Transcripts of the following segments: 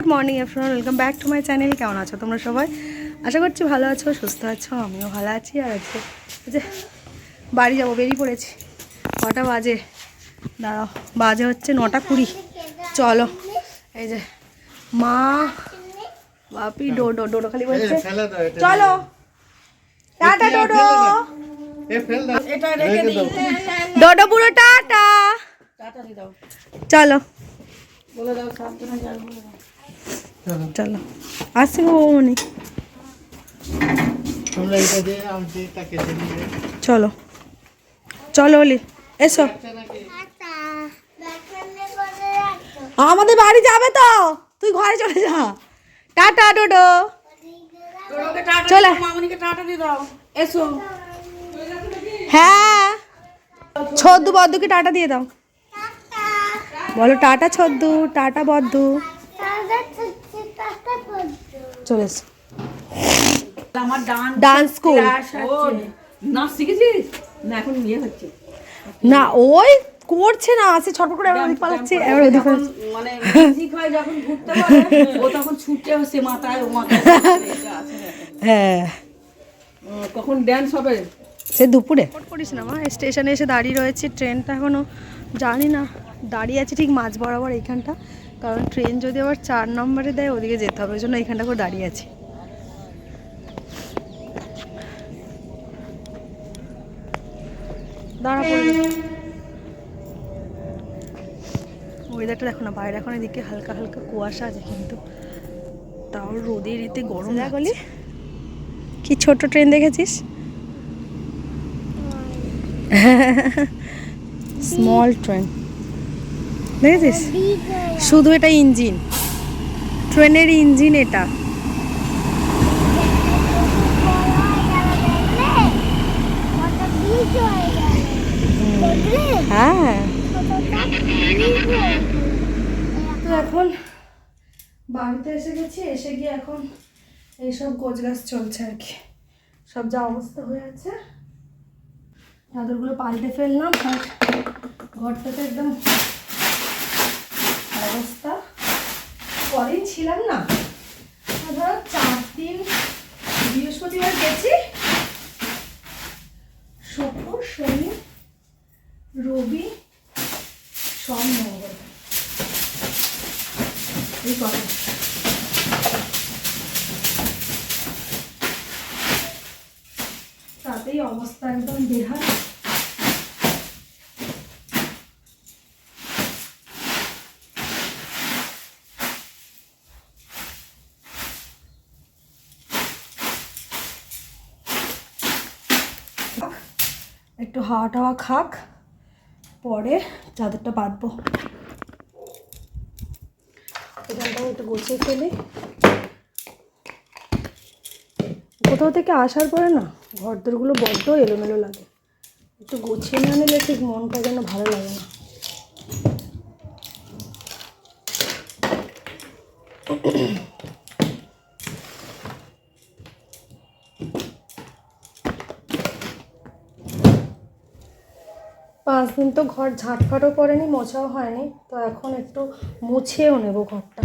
Good morning everyone welcome back to my channel কেমন আছো তোমরা সবাই? আশা করছি ভালো আছো সুস্থ আছো আমিও ভালো আছি। আর আজকে যে বাড়ি যাব বেরিয়ে পড়েছি। কটা বাজে? দাঁড়াও বাজে হচ্ছে নটা কুড়ি। চলো এই যে মা বাপি ডোডো ডোডো খালি বলছে। চলো। টাটা ডোডো। এ ফেল দাও। এটা রেখে দিই। ডোডো পুরো টাটা। টাটা দিয়ে দাও। চলো। বলে দাও সাবধানে যাও বলে দাও। চলো। কেটে নিয়ে চলো। চলো অলি এসো। আমাদের বাড়ি যাবে তো। তুই ঘরে চলে যা। টাটা ডোডো। চলে। টাটা দাও। এসো। হ্যাঁ। ছদ্দু বদ্দুকে টাটা দিয়ে দাও। বলো টাটা ছদ্দু টাটা বদ্দু। চলে এসো। আমার ডান্স স্কুল নাচ শিখেছিস? না এখন হচ্ছে। না ওই করছে না আছে ছটফট করে ওদিক পালাচ্ছে এবার ওদিক মানে ঠিক হয় যখন ঘুরতে পারে ও তখন ছুটে হচ্ছে মাথায় ও মাথায়। হ্যাঁ। ও, কখন ড্যান্স হবে? সে দুপুরে। করিস না মা। স্টেশনে এসে দাঁড়িয়ে রয়েছে ট্রেনটা এখনও জানি না। দাঁড়িয়ে আছে ঠিক মাঝ বরাবর এইখানটা। কারণ ট্রেন যদি আবার চার নম্বরে দেয় ওদিকে যেতে হবে ওই জন্য এইখানটা করে দাঁড়িয়ে আছি। দাঁড়া ওয়েদারটা দেখো না বাইরে এখন এদিকে হালকা হালকা কুয়াশা আছে কিন্তু তাও রোদের এতে গরম লাগলি কি ছোট ট্রেন দেখেছিস? স্মল ট্রেন দেখেছিস? শুধু এটা ইঞ্জিন। ট্রেনের ইঞ্জিন এটা। হ্যাঁ। তো এখন বাড়িতে এসে গেছি, এসে গিয়ে এখন এইসব গোছ গাছ চলছে আর কি। সব যা অবস্থা হয়ে আছে। চাদরগুলো পাল্টে ফেললাম, আর ঘরটাতে একদম অবস্থা। কদিন ছিলাম না। ধরো চার দিন বৃহস্পতিবার গেছি। শুক্র, শনি, রবি সব মঙ্গল। এই কথা তাতেই অবস্থা একদম বেহাল একটু হাওয়া টাওয়া খাক, পরে চাদরটা বাঁধবো। এখানটাও একটু গুছিয়ে ফেলি। কোথাও থেকে আসার পরে না, ঘরদোরগুলো বড্ড এলোমেলো লাগে। একটু গুছিয়ে না নিলে ঠিক মনটা যেন ভালো লাগে না। পাঁচ তো ঘর ঝাঁটফাটও পড়েনি মোছাও হয়নি, তো এখন একটু মুছেও নেব ঘরটা।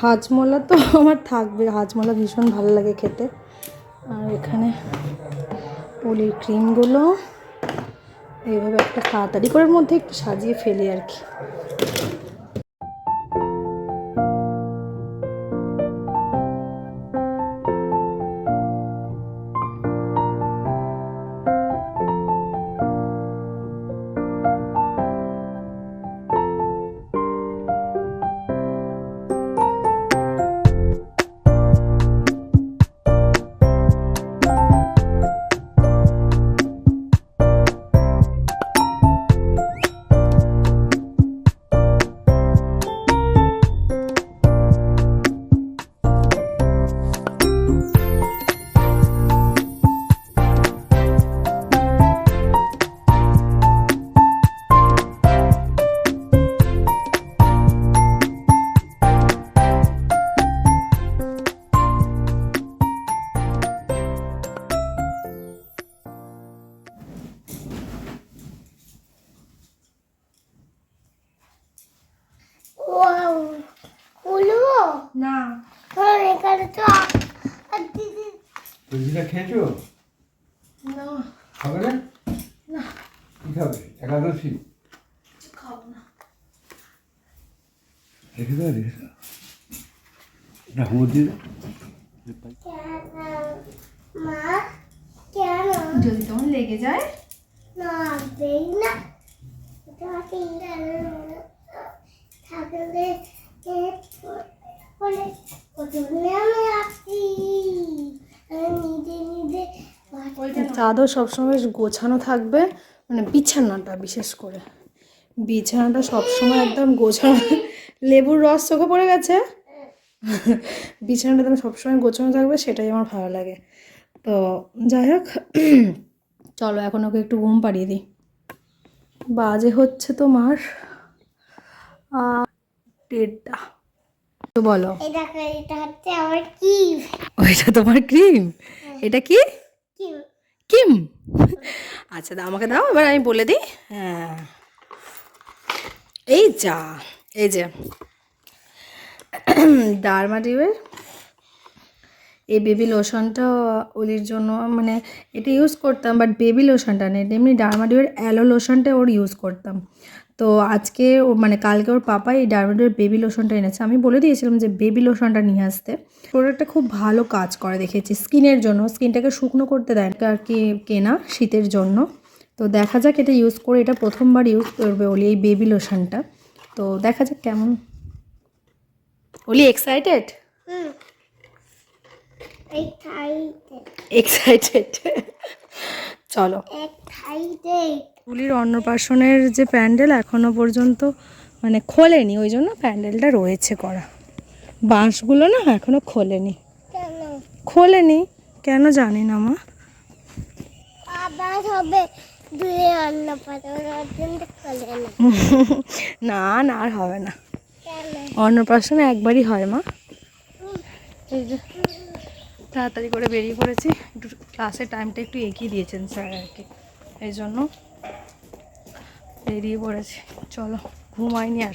হাজমোলা তো আমার থাকবে, হাজমোলা ভীষণ ভালো লাগে খেতে। আর এখানে পলির ক্রিমগুলো, এইভাবে একটা তাড়াতাড়ি করার মধ্যে একটু সাজিয়ে ফেলি আর কি। রেখে দাও রেখে দাও এটা হুমো দিয়ে দাও। মা কেন যদি তোমার লেগে যায়। চাদর সবসময় গোছানো থাকবে মানে বিছানাটা বিশেষ করে। বিছানাটা সবসময় একদম গোছানো। লেবুর রস চোখে পড়ে গেছে? বিছানাটা একদম সবসময় গোছানো থাকবে সেটাই আমার ভালো লাগে। তো যাই হোক চলো এখন ওকে একটু ঘুম পাড়িয়ে দিই। বাজে হচ্ছে তোমার দেড়টা। তো বলো। ওইটা তোমার ক্রিম? এটা কি? কিম আচ্ছা দাও আমাকে দাও এবার আমি বলে দিই। হ্যাঁ। এই যা। এই যে। ডারমাটিভের এই বেবি লোশনটা ওলির জন্য মানে এটা ইউজ করতাম বাট বেবি লোশনটা নেই। এমনি ডারমাটিভের অ্যালো লোশনটা ওর ইউজ করতাম। তো আজকে ও মানে কালকে ওর পাপা এই ডারমাটিভের বেবি লোশনটা এনেছে। আমি বলে দিয়েছিলাম যে বেবি লোশনটা নিয়ে আসতে। প্রোডাক্টটা খুব ভালো কাজ করে দেখেছি স্কিনের জন্য। স্কিনটাকে শুকনো করতে দেয় আর কি কেনা শীতের জন্য। তো দেখা যাক এটা ইউজ করে, এটা প্রথমবার ইউজ করবে ওলি এই বেবি লোশনটা তো দেখা যাক কেমন। ওলি এক্সাইটেড এক্সাইটেড চলো। পুলির অন্নপ্রাশনের যে প্যান্ডেল এখনও পর্যন্ত মানে খোলেনি ওই জন্য প্যান্ডেলটা রয়েছে করা। বাঁশগুলো না এখনও খোলেনি। কেন? খোলেনি? কেন জানি না মা। আবার হবে। না না, আর হবে না। অন্নপ্রাশন একবারই হয়, মা। এই তাড়াতাড়ি করে বেরিয়ে পড়েছি। একটু ক্লাসের টাইমটা একটু এগিয়ে দিয়েছেন স্যার আর কি এই জন্য বেরিয়ে পড়েছি। চলো ঘুমাইনি আর।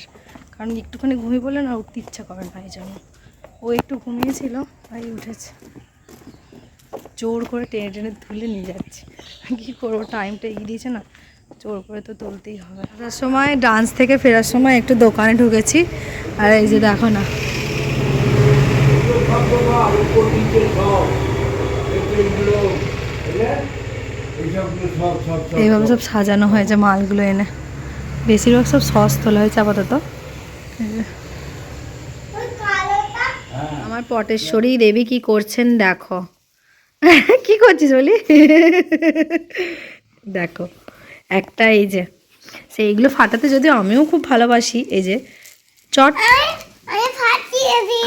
কারণ একটুখানি ঘুমিয়ে পড়লে না উঠতে ইচ্ছা করে না, এই জন্য। ও একটু ঘুমিয়েছিল, তাই উঠেছে। জোর করে টেনে টেনে তুলে নিয়ে যাচ্ছি। কী করব? টাইমটা এগিয়ে দিয়েছে না। জোর করে তো তুলতেই হবে। ফেরার সময় ডান্স থেকে ফেরার সময় একটু দোকানে ঢুকেছি। আর এই যে দেখো না। এইভাবে সব সাজানো হয়েছে মালগুলো এনে। বেশিরভাগ সব সস তোলা হয়েছে আপাতত। আমার পটেশ্বরী দেবী কি করছেন দেখো। কি করছিস বলি? দেখো একটা এই যে সেইগুলো ফাটাতে যদি আমিও খুব ভালোবাসি এই যে চট আমি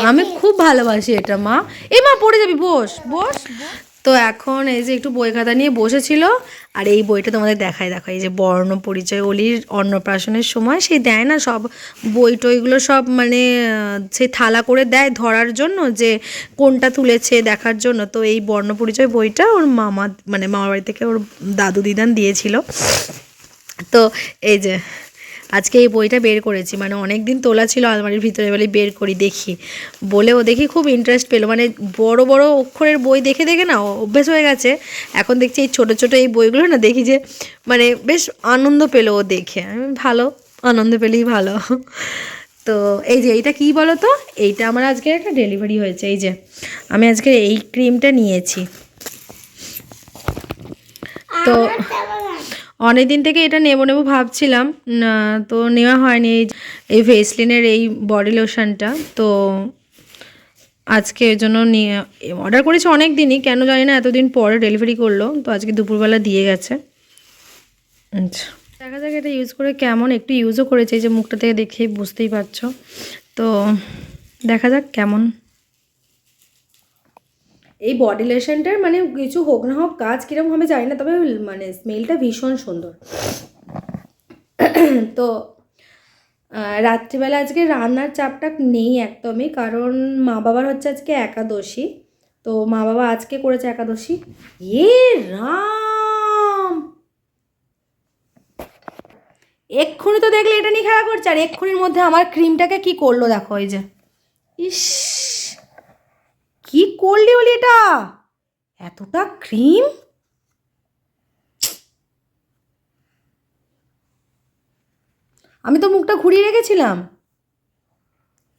আমি খুব ভালোবাসি এটা মা। এই মা পড়ে যাবি বস বস। তো এখন এই যে একটু বই খাতা নিয়ে বসেছিল, আর এই বইটা তোমাদের দেখাই, দেখো, এই যে বর্ণ পরিচয় অলির অন্নপ্রাশনের সময় সেই দেয় না সব বই টইগুলো সব মানে সেই থালা করে দেয় ধরার জন্য, যে কোনটা তুলেছে দেখার জন্য। তো এই বর্ণ পরিচয় বইটা ওর মামা মানে মামার বাড়ি থেকে ওর দাদু দিদান দিয়েছিল। তো এই যে আজকে এই বইটা বের করেছি। মানে অনেক দিন তোলা ছিল, আলমারির ভিতরে বলে বের করি, দেখি। বলে ও দেখি খুব ইন্টারেস্ট পেল। মানে বড় বড় অক্ষরের বই দেখে দেখে না, অভ্যেস হয়ে গেছে। এখন দেখছি এই ছোটো ছোটো এই বইগুলো না দেখি যে মানে বেশ আনন্দ পেল ও দেখে। আমি ভালো, আনন্দ পেলেই ভালো। তো এই যে, এইটা কী বলো তো? এইটা আমার আজকে একটা ডেলিভারি হয়েছে। এই যে, আমি আজকে এই ক্রিমটা নিয়েছি। তো অনেক দিন থেকে এটা নেব নেব ভাবছিলাম তো নেওয়া হয়নি এই ভেসলিনের এই বডি লোশনটা তো আজকে এর জন্য নিয়ে অর্ডার করেছি অনেক দিনই কেন জানি না এতদিন পরে ডেলিভারি করল, তো আজকে দুপুরবেলা দিয়ে গেছে। আচ্ছা। দেখা যাক এটা ইউজ করে কেমন, একটু ইউজও করেছে যে মুখটা থেকে দেখে বুঝতেই পারছ, তো দেখা যাক কেমন এই বডি লোশনটার মানে কিছু হোক না হোক কাজ কীরকম হবে জানি না, তবে মানে স্মেলটা ভীষণ সুন্দর। তো রাত্রিবেলা আজকে রান্নার চাপটা নেই একদমই, কারণ মা বাবার হচ্ছে আজকে একাদশী। তো মা বাবা আজকে করেছে একাদশী। এ রাম! এক্ষুনি তো দেখলে এটা নিয়ে খেলা করছে, আর এক্ষুনির মধ্যে আমার ক্রিমটাকে কি করল দেখো এই যে। ইস! কি করলি বলি এটা? এতটা ক্রিম আমি তো মুখটা ঘুরিয়ে রেখেছিলাম।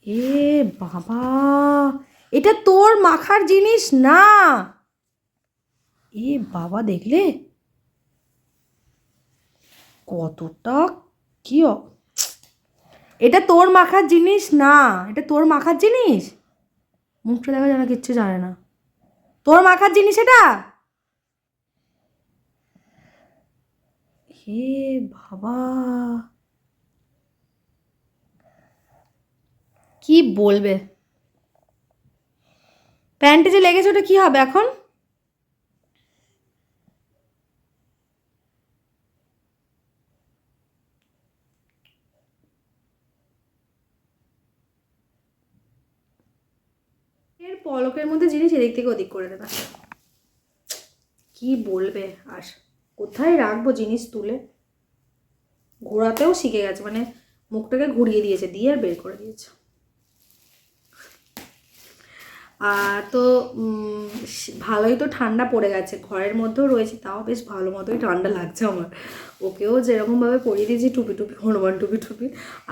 এ বাবা, এটা তোর মাখার জিনিস না। এ বাবা, দেখলে? কতটা কি এটা তোর মাখার জিনিস না, এটা তোর মাখার জিনিস? মুখটা দেখা যেন কিচ্ছু জানে না। তোর মাখার জিনিস এটা? হে বাবা। কি বলবে? প্যান্টে যে লেগেছে ওটা কি হবে এখন? এর পলকের মধ্যে জিনিস এদিক থেকে ওদিক করে দেবে। কি বলবে? আর কোথায় রাখব জিনিস তুলে? ঘোরাতেও শিখে গেছে মানে মুখটাকে ঘুরিয়ে দিয়েছে, দিয়ে আর বের করে দিয়েছে। আর তো ভালোই তো ঠান্ডা পড়ে গেছে, ঘরের মধ্যেও রয়েছে, তাও বেশ ভালো মতোই ঠান্ডা লাগছে আমার। ওকেও যেরকমভাবে পরিয়ে দিয়েছি, টুপি টুপি, হনুমান টুপি টুপি,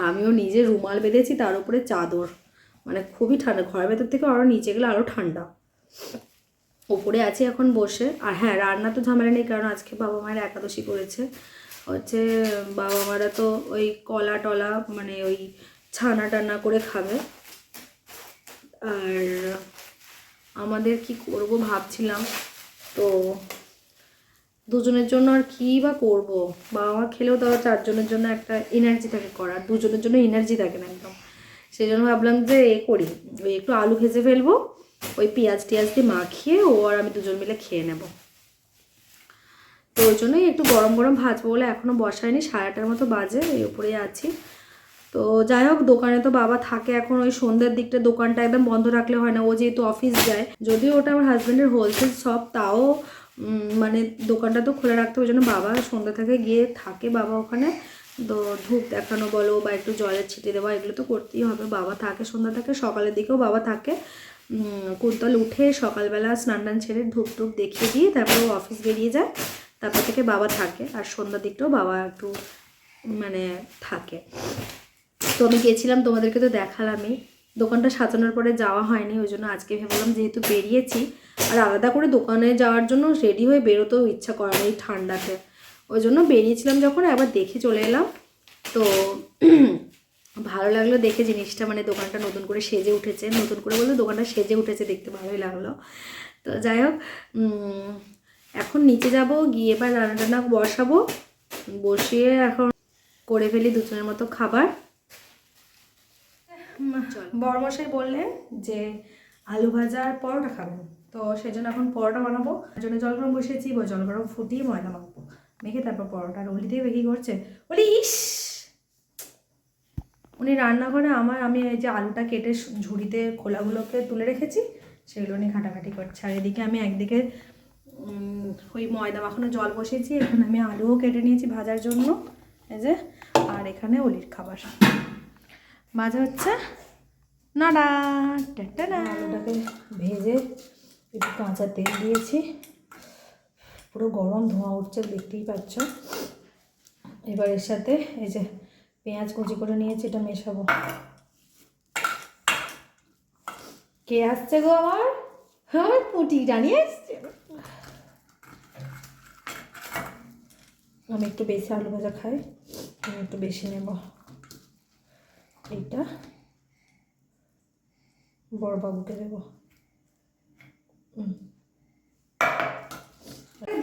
আমিও নিজে রুমাল বেঁধেছি, তার উপরে চাদর। মানে খুবই ঠান্ডা, ঘরের ভেতর থেকে আরও নিচে গেলে আরও ঠান্ডা। ওপরে আছি এখন বসে। আর হ্যাঁ রান্না তো ঝামেলা নেই, কারণ আজকে বাবা মায়ের একাদশী করেছে। হচ্ছে বাবা মারা তো ওই কলা টলা মানে ওই ছানা টানা করে খাবে। আর আমাদের কি করব ভাবছিলাম, তো দুজনের জন্য আর কী বা করব? বাবা মা খেলেও তাও চারজনের জন্য একটা এনার্জি থাকে করার, দুজনের জন্য এনার্জি থাকে না একদম। সেই জন্য ভাবলাম যে এ করি। ওই একটু আলু ভেজে ফেলব, ওই পেঁয়াজ টিয়াজ দিয়ে মাখিয়ে ও আর আমি দুজন মিলে খেয়ে নেব। তো ওই জন্যই একটু গরম গরম ভাজবো বলে এখনও বসায়নি সাড়ে মতো বাজে, এই উপরেই আছি। তো যাই হোক, দোকানে তো বাবা থাকে এখন, ওই সন্ধ্যের দিকটা দোকানটা একদম বন্ধ রাখলে হয় না, ও যেহেতু অফিস যায়। যদিও ওটা আমার হাজব্যান্ডের হোলসেল শপ, তাও মানে দোকানটা তো খোলা রাখতে ওই জন্য বাবা সন্ধ্যা থেকে গিয়ে থাকে বাবা ওখানে। তো ধূপ দেখানো বলো বা একটু জলের ছিটে দেওয়া, এগুলো তো করতেই হবে। বাবা থাকে, সন্ধ্যা থাকে, সকালের দিকেও বাবা থাকে। কুন্তল উঠে সকালবেলা স্নান টান ছেড়ে ধূপ টুপ দেখিয়ে দিয়ে তারপরে অফিস বেরিয়ে যায়। তারপর থেকে বাবা থাকে আর সন্ধ্যার দিকটাও বাবা একটু মানে থাকে। তো আমি গেছিলাম, তোমাদেরকে তো দেখালামই। দোকানটা সাজানোর পরে যাওয়া হয়নি, ওই জন্য আজকে ভেবেলাম যেহেতু বেরিয়েছি, আর আলাদা করে দোকানে যাওয়ার জন্য রেডি হয়ে বেরোতেও ইচ্ছা করে না এই ঠান্ডাতে। ওই জন্য বেরিয়েছিলাম যখন, আবার দেখে চলে এলাম। তো ভালো লাগল দেখে জিনিসটা মানে দোকানটা নতুন করে সেজে উঠেছে। নতুন করে বলতে দোকানটা সেজে উঠেছে, দেখতে ভালোই লাগল। তো যাই হোক এখন নিচে যাব, গিয়ে এবার রান্না টান্না বসাবো। বসিয়ে এখন করে ফেলি দুজনের মতো খাবার। বড়মশাই বললেন যে আলু ভাজা আর পরোটা খাবেন। তো সেই জন্য এখন পরোটা বানাবো। জন্য জল গরম বসিয়েছি জল গরম ফুটিয়ে ময়দা মাখবো। মেখে তারপর পরোটা আর অলি দিয়ে বেশি করছে। বলি, ইস! উনি রান্নাঘরে আমার, আমি এই যে আলুটা কেটে ঝুড়িতে খোলাগুলোকে তুলে রেখেছি, সেগুলো নিয়ে ঘাটাঘাটি করছে। আর এদিকে আমি একদিকে ওই ময়দা মাখানো জল বসিয়েছি, এখানে আমি আলুও কেটে নিয়েছি ভাজার জন্য, এই যে, আর এখানে অলির খাবার। ভাজা হচ্ছে, নাডা টাটা আলুটাকে ভেজে একটু কাঁচা তেল দিয়েছি। পুরো গরম ধোঁয়া উঠছে, দেখতেই পাচ্ছ। এবার এর সাথে এই যে পেঁয়াজ কুচি করে নিয়েছি, এটা মেশাবো। কে আসছে গো আমার? আমার পুটি জানিয়ে আসছে। আমি একটু বেশি আলু ভাজা খাই, আমি একটু বেশি নেব। এইটা বড় বাবুকে দেবো। হুম। দিয়ে আসিস নি বলতেছিল আমাকে বলতেছিল এখন দোষটা তো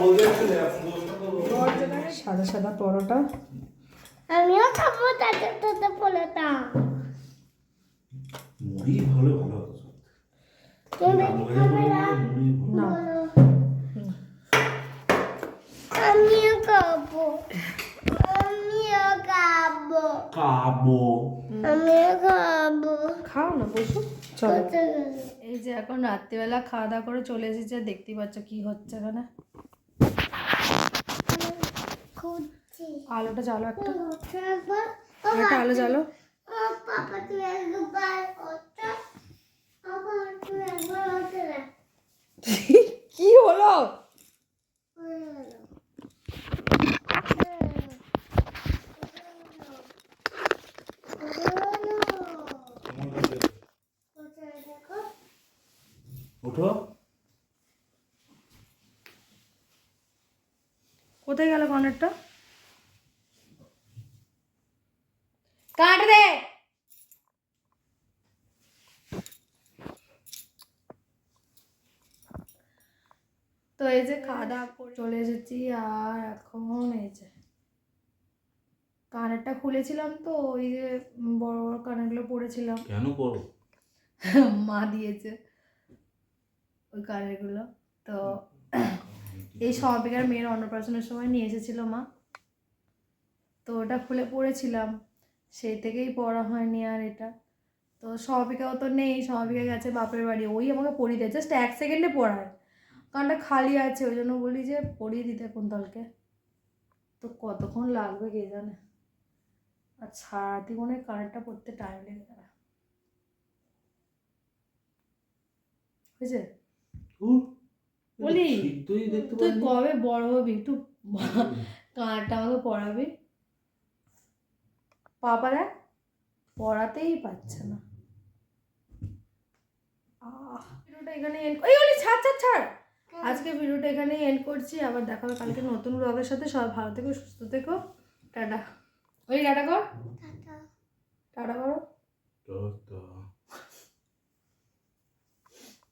বলো। সাদা সাদা পরোটা? আমিও খাব তাতে তাতে বলেতাম মুড়ি ভালো ভালো খাবে আমিও খাব। আমিও খাব। কাবো আমিও খাব। খাও না বসো। চলো। এই যে এখন রাত্রিবেলা খাওয়া দাওয়া করে চলে এসেছে দেখতেই পাচ্ছ কি হচ্ছে এখানে। আলুটা জ্বালো একটা। একটা আলু জ্বালো। ও পাপা তুমি একবার ওটা। আবার তুই একবার হতে না কি হলো দেখো উঠো কোথায় গেল কর্নারটা? কাট দে। তো এই যে খাওয়া দাওয়া করে চলে এসেছি আর এখন এই যে কানেরটা খুলেছিলাম তো ওই যে বড় বড় কানেরগুলো পরেছিলাম কেন করো মা দিয়েছে। ওই কানেরগুলো তো এই সমাপিকার মেয়ের অন্নপ্রাশনের সময় নিয়ে এসেছিল মা। তো ওটা খুলে পড়েছিলাম। সেই থেকেই পড়া হয়নি আর এটা। তো সমাপিকাও তো নেই সমাপিকা গেছে বাপের বাড়ি। ওই আমাকে পড়িয়ে দেয় জাস্ট এক সেকেন্ডে পড়ায়। কারণটা খালি আছে ওই জন্য বলি যে পড়িয়ে দিতে কুন্তলকে তো কতক্ষণ লাগবে কে জানে? আর সারাতি মনে হয় কানেরটা পড়তে টাইম লেগে যাবে বুঝছে বলি, তুই কবে বড় হবি? একটু কানটা আমাকে পড়াবি পাপা দেখ পড়াতেই পারছে না। আহ, ভিডিওটা এখানে এন্ড এই ওলি ছাড় ছাড় ছাড়। আজকে ভিডিওটা এখানে এন্ড করছি। আবার দেখা হবে কালকে নতুন ব্লগের সাথে। সবাই ভালো থেকো সুস্থ থেকো। টাটা। ওই টাটা কর। টাটা। টাটা করো।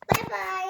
Bye bye.